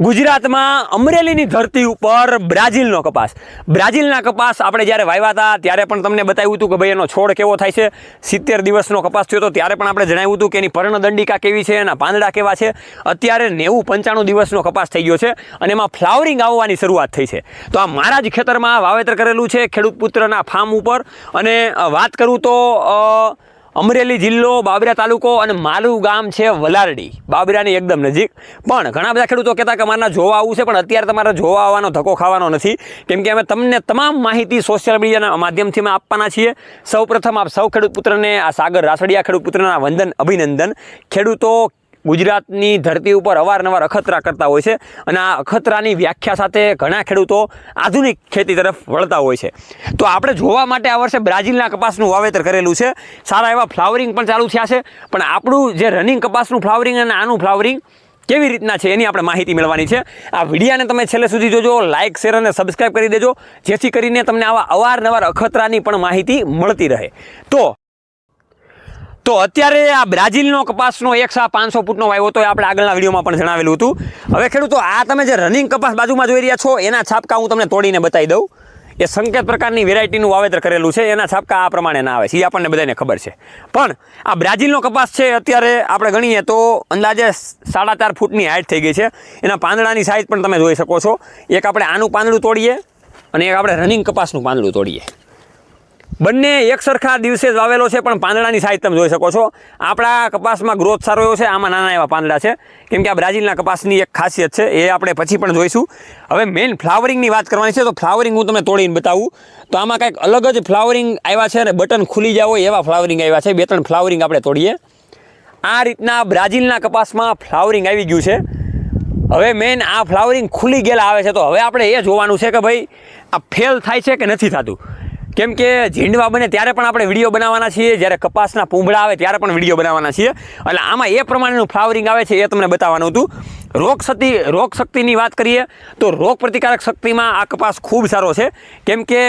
ગુજરાતમાં અમરેલીની ધરતી ઉપર બ્રાઝિલનો કપાસ. બ્રાઝિલના કપાસ આપણે જ્યારે વાવ્યા હતા, ત્યારે પણ તમને બતાવ્યું હતું કે ભાઈ એનો છોડ કેવો થાય છે. સિત્તેર દિવસનો કપાસ થયો હતો, ત્યારે પણ આપણે જણાવ્યું હતું કે એની પર્ણદંડિકા કેવી છે, એના પાંદડા કેવા છે. અત્યારે નેવું પંચાણું દિવસનો કપાસ થઈ ગયો છે અને એમાં ફ્લાવરિંગ આવવાની શરૂઆત થઈ છે. તો આ મારા જ ખેતરમાં વાવેતર કરેલું છે ખેડૂત પુત્રના ફાર્મ ઉપર. અને વાત કરું તો અમરેલી જિલ્લો બાબરા તાલુકો અને મારું ગામ છે વલારડી. બાબરાની એકદમ નજીક. પણ ઘણા બધા ખેડૂતો કહેતા કે અમારના જોવા આવવું છે, પણ અત્યારે તમારે જોવા આવવાનો ધક્કો ખાવાનો નથી. કેમ કે અમે તમને તમામ માહિતી સોશિયલ મીડિયાના માધ્યમથી અમે આપવાના છીએ. સૌપ્રથમ આપ સૌ ખેડૂત પુત્રને, આ સાગર રાસડિયા ખેડૂત પુત્રના વંદન, અભિનંદન. ખેડૂતો ગુજરાતની ધરતી ઉપર અવારનવાર અખતરા કરતા હોય છે અને આ અખતરાની વ્યાખ્યા સાથે ઘણા ખેડૂતો આધુનિક ખેતી તરફ વળતા હોય છે. તો આપણે જોવા માટે આ વર્ષે બ્રાઝિલના કપાસનું વાવેતર કરેલું છે. સારા એવા ફ્લાવરિંગ પણ ચાલુ થયા છે. પણ આપણું જે રનિંગ કપાસનું ફ્લાવરિંગ અને આનું ફ્લાવરિંગ કેવી રીતના છે એની આપણે માહિતી મેળવવાની છે. આ વિડીયાને તમે છેલ્લે સુધી જોજો લાઇક શેર અને સબસ્ક્રાઈબ કરી દેજો. જેથી કરીને તમને આવા અવારનવાર અખતરાની પણ માહિતી મળતી રહે. તો તો અત્યારે આ બ્રાઝિલનો કપાસનો એક સા પાંચસો ફૂટનો વાવ્યો તો એ આપણે આગળના વિડીયોમાં પણ જણાવેલું હતું. હવે ખેડૂતો, આ તમે જે રનિંગ કપાસ બાજુમાં જોઈ રહ્યા છો, એના છાપકા હું તમને તોડીને બતાવી દઉં. એ સંકેત પ્રકારની વેરાયટીનું વાવેતર કરેલું છે, એના છાપકા આ પ્રમાણે ના આવે છે, એ આપણને બધાને ખબર છે. પણ આ બ્રાઝિલનો કપાસ છે, અત્યારે આપણે ગણીએ તો અંદાજે સાડા ચાર ફૂટની હાઇટ થઈ ગઈ છે. એના પાંદડાની સાઇઝ પણ તમે જોઈ શકો છો. એક આપણે આનું પાંદડું તોડીએ અને એક આપણે રનિંગ કપાસનું પાંદડું તોડીએ. બંને એક સરખા દિવસે જ વાવેલો છે, પણ પાંદડાની સાઈઝ તમે જોઈ શકો છો. આપણા કપાસમાં ગ્રોથ સારો એવો છે, આમાં નાના એવા પાંદડા છે. કેમ કે આ બ્રાઝિલના કપાસની એક ખાસિયત છે, એ આપણે પછી પણ જોઈશું. હવે મેઇન ફ્લાવરિંગની વાત કરવાની છે, તો ફ્લાવરિંગ હું તમને તોડીને બતાવું. તો આમાં કંઈક અલગ જ ફ્લાવરિંગ આવ્યા છે અને બટન ખુલી જાવ હોય એવા ફ્લાવરિંગ આવ્યા છે. બે ત્રણ ફ્લાવરિંગ આપણે તોડીએ. આ રીતના બ્રાઝિલના કપાસમાં ફ્લાવરિંગ આવી ગયું છે. હવે મેઇન આ ફ્લાવરિંગ ખુલી ગયેલા આવે છે, તો હવે આપણે એ જોવાનું છે કે ભાઈ, આ ફેલ થાય છે કે નથી થતું? કેમ કે ઝીંડવા બને ત્યારે પણ આપણે વીડિયો બનાવવાના છીએ, જ્યારે કપાસના પૂંભળા આવે ત્યારે પણ વીડિયો બનાવવાના છીએ. એટલે આમાં એ પ્રમાણેનું ફ્લાવરિંગ આવે છે એ તમને બતાવવાનું હતું. રોગ શક્તિ, રોગ શક્તિની વાત કરીએ, તો રોગ પ્રતિકારક શક્તિમાં આ કપાસ ખૂબ સારો છે. કેમ કે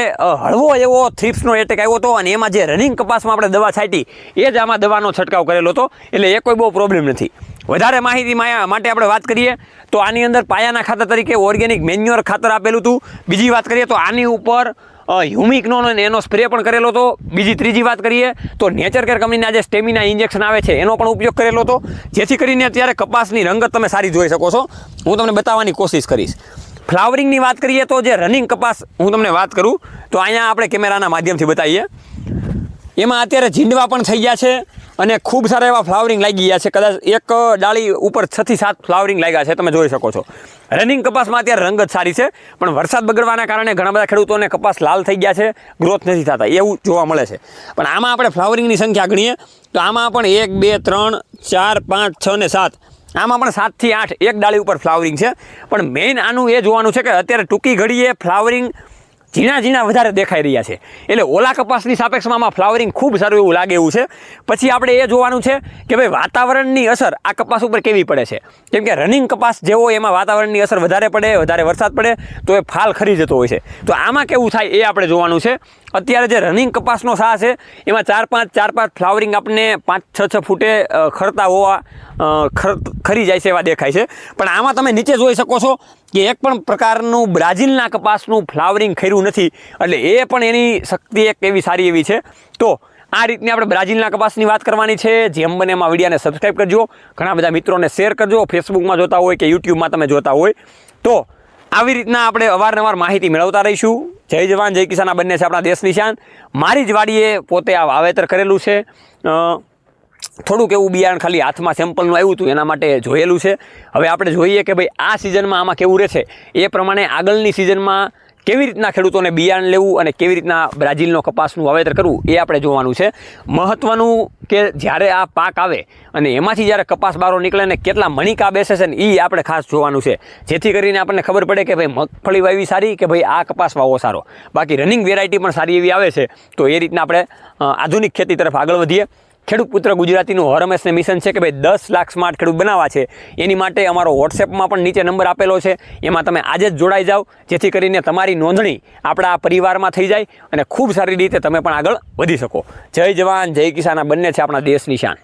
હળવો એવો થ્રીપ્સનો એટેક આવ્યો હતો અને એમાં જે રનિંગ કપાસમાં આપણે દવા છાંટી, એ જ આમાં દવાનો છંટકાવ કરેલો હતો. એટલે એ કોઈ બહુ પ્રોબ્લેમ નથી. વધારે માહિતી માટે આપણે વાત કરીએ, તો આની અંદર પાયાના ખાતર તરીકે ઓર્ગેનિક મેન્યુઅર ખાતર આપેલું હતું. બીજી વાત કરીએ, તો આની ઉપર હ્યુમિકનો અને એનો સ્પ્રે પણ કરેલો હતો. બીજી ત્રીજી વાત કરીએ તો નેચર કેર કંપનીના જે સ્ટેમિના ઇન્જેક્શન આવે છે. એનો પણ ઉપયોગ કરેલો હતો. જેથી કરીને અત્યારે કપાસની રંગત તમે સારી જોઈ શકો છો. હું તમને બતાવવાની કોશિશ કરીશ. ફ્લાવરિંગની વાત કરીએ તો જે રનિંગ કપાસ, હું તમને વાત કરું, તો અહીંયા આપણે કેમેરાના માધ્યમથી બતાવીએ. એમાં અત્યારે ઝીંડવા પણ થઈ ગયા છે. અને ખૂબ સારા એવા ફ્લાવરિંગ લાગી ગયા છે. કદાચ એક ડાળી ઉપર છથી સાત ફ્લાવરિંગ લાગ્યા છે, તમે જોઈ શકો છો. રનિંગ કપાસમાં અત્યારે રંગ જ સારી છે, પણ વરસાદ બગડવાના કારણે ઘણા બધા ખેડૂતોને કપાસ લાલ થઈ ગયા છે ગ્રોથ નથી થતા, એવું જોવા મળે છે. પણ આમાં આપણે ફ્લાવરિંગની સંખ્યા ગણીએ, તો આમાં પણ એક, બે, ત્રણ, ચાર, પાંચ, છ ને સાત, આમાં પણ સાતથી આઠ એક ડાળી ઉપર ફ્લાવરિંગ છે. પણ મેઇન આનું એ જોવાનું છે કે અત્યારે ટૂંકી ઘડીએ ફ્લાવરિંગ ઝીણા ઝીણા વધારે દેખાઈ રહ્યા છે. એટલે ઓલા કપાસની સાપેક્ષમાં આમાં ફ્લાવરિંગ ખૂબ સારું એવું લાગે એવું છે. પછી આપણે એ જોવાનું છે કે ભાઈ વાતાવરણની અસર આ કપાસ ઉપર કેવી પડે છે. કેમ કે રનિંગ કપાસ જેવો એમાં વાતાવરણની અસર વધારે પડે, વધારે વરસાદ પડે, તો એ ફાલ ખરી જતો હોય છે. તો આમાં કેવું થાય એ આપણે જોવાનું છે. અત્યારે જે રનિંગ કપાસનો સા છે, એમાં ચાર પાંચ ચાર પાંચ ફ્લાવરિંગ આપણને પાંચ, છ છ ફૂટે ખરતા હોવા ખર, ખરી જાય છે એવા દેખાય છે. પણ આમાં તમે નીચે જોઈ શકો છો કે એક પણ પ્રકારનું બ્રાઝિલના કપાસનું ફ્લાવરિંગ ખર્યું નથી. એટલે એ પણ એની શક્તિ એક એવી સારી એવી છે. તો આ રીતની આપણે બ્રાઝિલના કપાસની વાત કરવાની છે. જેમ બને એમાં વિડીયાને સબસ્ક્રાઈબ કરજો. ઘણા બધા મિત્રોને શેર કરજો. ફેસબુકમાં જોતા હોય કે યુટ્યુબમાં તમે જોતા હોય. તો આવી રીતના આપણે અવારનવાર માહિતી મેળવતા રહીશું. જય જવાન, જય કિસાન, આ બંને છે આપણા દેશની શાન. મારી જ વાડીએ પોતે આ વાવેતર કરેલું છે. થોડુંક એવું બિયારણ ખાલી હાથમાં સેમ્પલનું આવ્યું હતું, એના માટે જોયેલું છે. હવે આપણે જોઈએ કે ભાઈ આ સિઝનમાં આમાં કેવું રહેશે. એ પ્રમાણે આગળની સિઝનમાં કેવી રીતના ખેડૂતોને બિયારણ લેવું અને કેવી રીતના બ્રાઝિલનો કપાસનું વાવેતર કરવું એ આપણે જોવાનું છે. મહત્ત્વનું કે જ્યારે આ પાક આવે અને એમાંથી જ્યારે કપાસ બારો નીકળે ને કેટલા મણિકા બેસે છે ને એ આપણે ખાસ જોવાનું છે. જેથી કરીને આપણને ખબર પડે કે ભાઈ મગફળી વાવી સારી કે ભાઈ આ કપાસ વાવો સારો. બાકી રનિંગ વેરાયટી પણ સારી એવી આવે છે. તો એ રીતના આપણે આધુનિક ખેતી તરફ આગળ વધીએ. ખેડૂત પુત્ર ગુજરાતીનું હરમેશને મિશન છે કે ભાઈ દસ લાખ સ્માર્ટ ખેડૂત બનાવવા છે. એની માટે અમારો વોટ્સએપમાં પણ નીચે નંબર આપેલો છે. એમાં તમે આજે જ જોડાઈ જાઓ. જેથી કરીને તમારી નોંધણી આપણા પરિવારમાં થઈ જાય અને ખૂબ સારી રીતે તમે પણ આગળ વધી શકો. જય જવાન, જય કિસાન. બંને છે આપણા દેશની શાન.